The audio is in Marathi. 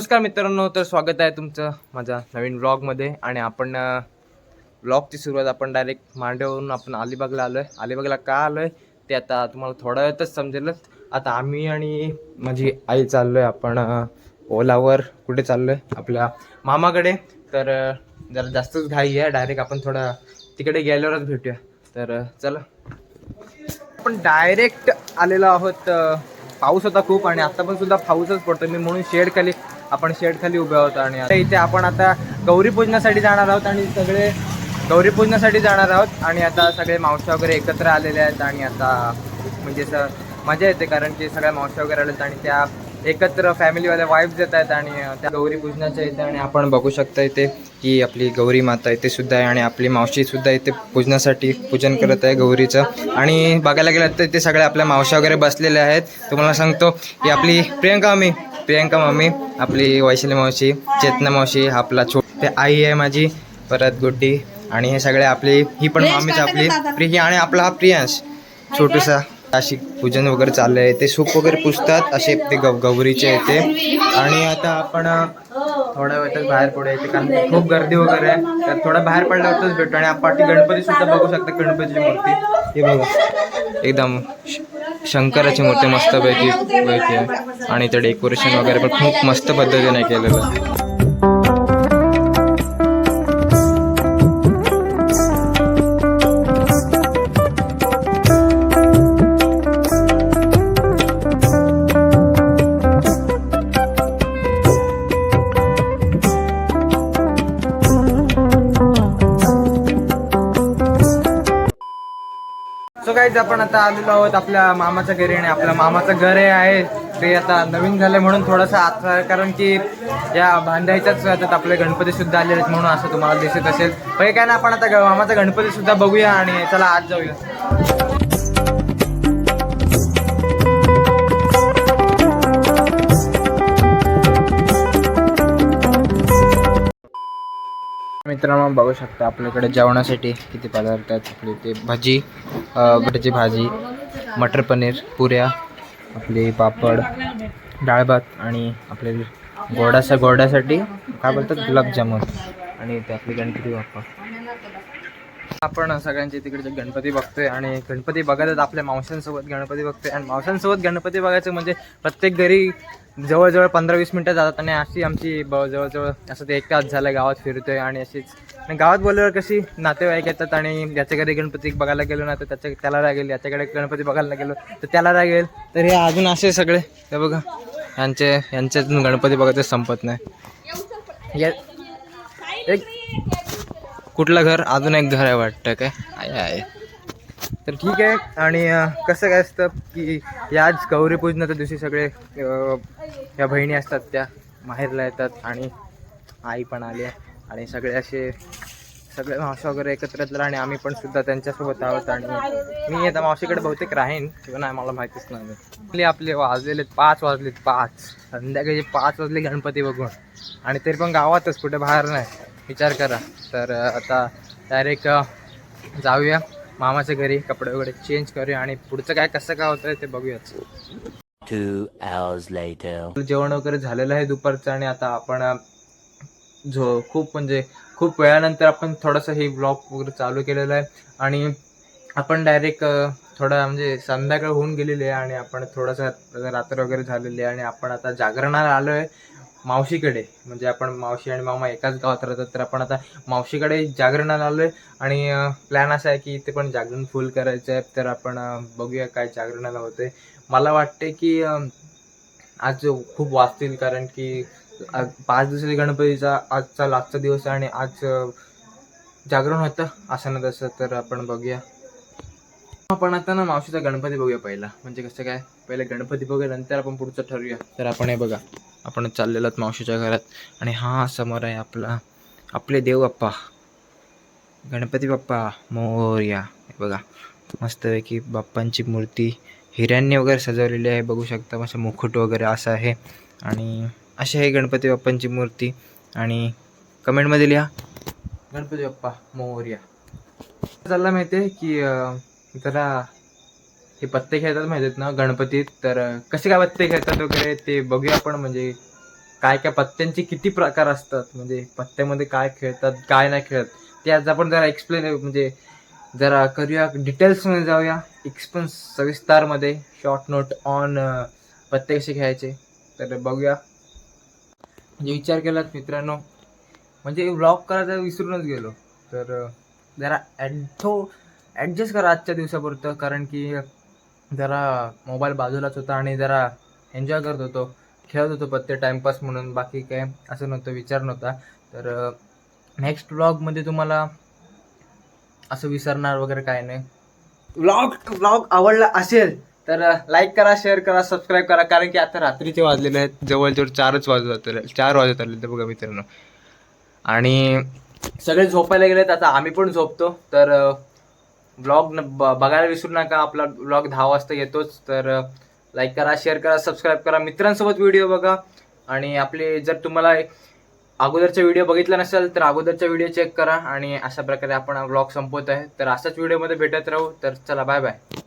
नमस्कार मित्रांनो तर स्वागत आहे तुमचं माझ्या नवीन ब्लॉगमध्ये आणि आपण ब्लॉगची सुरुवात आपण डायरेक्ट मांडेवरून आपण अलिबागला आलो आहे अलिबागला का आलो आहे ते आता तुम्हाला थोड्या वेळातच समजेलच. आता आम्ही आणि माझी आई चाललो आहे आपण ओलावर कुठे चाललो आहे आपल्या मामाकडे. तर जरा जास्तच घाई आहे. डायरेक्ट आपण थोडा तिकडे गेल्यावरच भेटूया. तर चला. आपण डायरेक्ट आलेलो आहोत पाऊस होता खूप आणि आता पण सुद्धा पाऊसच पडतो मी म्हणून शेड खाली आपण शेड खाली उभे आहोत आणि आता इथे आपण आता गौरी पूजनासाठी जाणार आहोत आणि सगळे गौरी पूजनासाठी जाणार आहोत. आणि आता सगळे मावशा वगैरे एकत्र आलेले आहेत आणि आता म्हणजे असं मजा येते कारण की सगळ्या मावशा वगैरे आलेत आणि त्या एकत्र फॅमिलीवाल्या वाईफ येत आहेत आणि त्या गौरी पूजनाच्या इथे आणि आपण बघू शकता इथे की आपली गौरी माता इथे सुद्धा आहे आणि आपली मावशीसुद्धा इथे पूजनासाठी पूजन करत आहे गौरीचं. आणि बघायला गेलं तर इथे सगळ्या आपल्या मावशा वगैरे बसलेल्या आहेत. तुम्हाला सांगतो की आपली प्रियंका मी प्रियंका मम्मी आपली वैशाली मावशी चेतना मावशी आपला छोटे आई आहे माझी परत गुड्डी आणि हे सगळे आपली ही पण मामीच आपली प्रिय आणि आपला हा प्रियांश. छोटूसा अशी पूजन वगैरे चाललंय. ते सूप वगैरे पुसतात असे ते गौ गौरीचे येते आणि आता आपण थोड्या वेळातच बाहेर पडूया इथे कारण खूप गर्दी वगैरे आहे. तर थोडं बाहेर पडल्यावरच भेटतो आणि आपण ती गणपती सुद्धा बघू शकता गणपतीची मूर्ती. हे बघा. एकदम शंकराची मूर्ती मस्तपैकी पैकी आहे आणि ते डेकोरेशन वगैरे पण खूप मस्त पद्धतीने केलेलं आहे. सो आपण आता आलेलो आहोत आपल्या मामाच्या घरी आणि आपल्या मामाचं घर हे आहे. ते आता नवीन झालंय म्हणून थोडंसं आता कारण की या बांधायच्याच आता आपले गणपती सुद्धा आलेले आहेत म्हणून असं तुम्हाला दिसत असेल. पहिले काय ना आपण आता मामाचा गणपती सुद्धा बघूया आणि चला आज जाऊया. मित्रांनो बघू शकता आपल्याकडे जेवणासाठी किती पदार्थ आहेत. आपले ते भजी अ, बटाची भाजी मटर पनीर पुऱ्या आपले पापड डाळ भात आणि आपले गोडासा गोडासाठी काय बोलतात? गुलाबजामुन आणि ते आपले गणपती बाप्पा. आपण सगळ्यांचे तिकडचे गणपती बघतोय आणि गणपती बघतच आपल्या मावशांसोबत गणपती बघतोय. आणि मावशांसोबत गणपती बघायचं म्हणजे प्रत्येक घरी जवळजवळ पंधरा वीस मिनटं जातात आणि अशी आमची ब जवळजवळ असं ते एक तास झालं गावात फिरतोय आणि अशीच. आणि गावात बोलल्यावर कशी नातेवाईक येतात आणि याच्या घरी गणपती बघायला गेलो ना तर त्याच्या त्याला रागेल याच्याकडे गणपती बघायला गेलो तर त्याला रागेल तर हे अजून असे सगळे हे बघा यांचे यांचे गणपती बघायचं संपत नाही. या एक कुठलं घर? अजून एक घर आहे वाटतं काय? आहे आहे. तर ठीक आहे. आणि कसं काय असतं की याच गौरी पूजनाच्या दिवशी सगळे ह्या या बहिणी असतात त्या माहेरला येतात आणि आई पण आली आहे. आणि सगळे असे सगळे मावशी वगैरे एकत्र येतात आणि आम्ही पण सुद्धा त्यांच्यासोबत आहोत आणि मी आता मावशीकडे बहुतेक राहीन किंवा नाही मला माहितीच नाही. आपले आपले वाजलेले पाच वाजलेत पाच. संध्याकाळी पाच वाजले गणपती बघून. आणि तरी पण गावातच कुठे बाहेर नाही. विचार करा. तर आता डायरेक्ट जाऊया मामाच्या घरी कपडे वगैरे चेंज करूया आणि पुढचं काय कसं काय होतंय ते बघूयाच. जेवण वगैरे झालेलं आहे दुपारचं आणि आता आपण जो खूप म्हणजे खूप वेळानंतर आपण थोडंसं हे ब्लॉग वगैरे चालू केलेलं आहे. आणि आपण डायरेक्ट थोडा म्हणजे संध्याकाळ होऊन गेलेली आहे आणि आपण थोडंसं रात्र वगैरे झालेली आहे आणि आपण आता जागरणाला आलो आहे मावशीकडे म्हणजे आपण मावशी आणि मामा एकाच गावात राहतात तर आपण आता मावशीकडे जागरणाला आलो आहे आणि प्लॅन असा आहे की इथे पण जागरण फुल करायचं आहे तर आपण बघूया काय जागरणाला होते मला वाटते की आज खूप वाचतील कारण की पाच दिवसाच्या गणपतीचा आजचा लास्टचा दिवस आहे आणि आज जागरण होतं असं ना तसं तर आपण बघूया. आपण आता ना मावशीचा गणपती बघूया पहिला. म्हणजे कसं काय? पहिले गणपती बघूया नंतर आपण पुढचं ठरवूया. तर आपण हे बघा आपण चाललेलो आहोत मावशीच्या घरात. आणि हा समोर आहे आपला आपले देव बाप्पा. गणपती बाप्पा मोर्या. हे बघा मस्तपैकी बाप्पांची मूर्ती हिऱ्यांनी वगैरे सजवलेली आहे बघू शकता. मस्त मुकुट वगैरे असं आहे. आणि अशी आहे गणपती बाप्पांची मूर्ती. आणि कमेंटमध्ये लिहा गणपती बाप्पा मोर्या. चालला माहिती आहे की जरा हे पत्ते खेळतात माहिती आहेत ना गणपतीत? तर कसे काय पत्ते खेळतात वगैरे ते बघूया आपण म्हणजे काय काय पत्त्यांचे किती प्रकार असतात? म्हणजे पत्त्यामध्ये काय खेळतात काय नाही खेळत? ते आज आपण जरा एक्सप्लेन म्हणजे जरा करूया डिटेल्समध्ये जाऊया. एक्सपन्स सविस्तारमध्ये शॉर्ट नोट ऑन पत्ते कसे खेळायचे तर बघूया. म्हणजे विचार केलात मित्रांनो म्हणजे व्लॉग करायचा विसरूनच गेलो. तर जरा ॲडथो ॲडजस्ट करा आजच्या दिवसापुरतं कारण की जरा मोबाईल बाजूलाच होता आणि जरा एन्जॉय करत होतो खेळत होतो पत्ते टाइमपास म्हणून बाकी काय असं नव्हतं विचार नव्हता. तर नेक्स्ट व्लॉगमध्ये तुम्हाला असं विसरणार वगैरे काय नाही. व्लॉग व्लॉग आवडला असेल तर लाईक करा शेअर करा सबस्क्राईब करा कारण की आता रात्रीचे वाजलेले आहेत जवळजवळ चारच वाजत आले चार वाजत आले तर बघा मित्रांनो. आणि सगळे झोपायला गेलेत आता आम्ही पण झोपतो तर ब्लॉग बघायला विसरू नका. आपला ब्लॉग दहा वाजता येतोच. तर लाईक करा शेअर करा सबस्क्राईब करा. मित्रांसोबत व्हिडिओ बघा. आणि आपले जर तुम्हाला अगोदरचा व्हिडिओ बघितला नसेल तर अगोदरचा व्हिडिओ चेक करा. आणि अशा प्रकारे आपण ब्लॉग संपवत आहे तर अशाच व्हिडिओमध्ये भेटत राहू. तर चला बाय बाय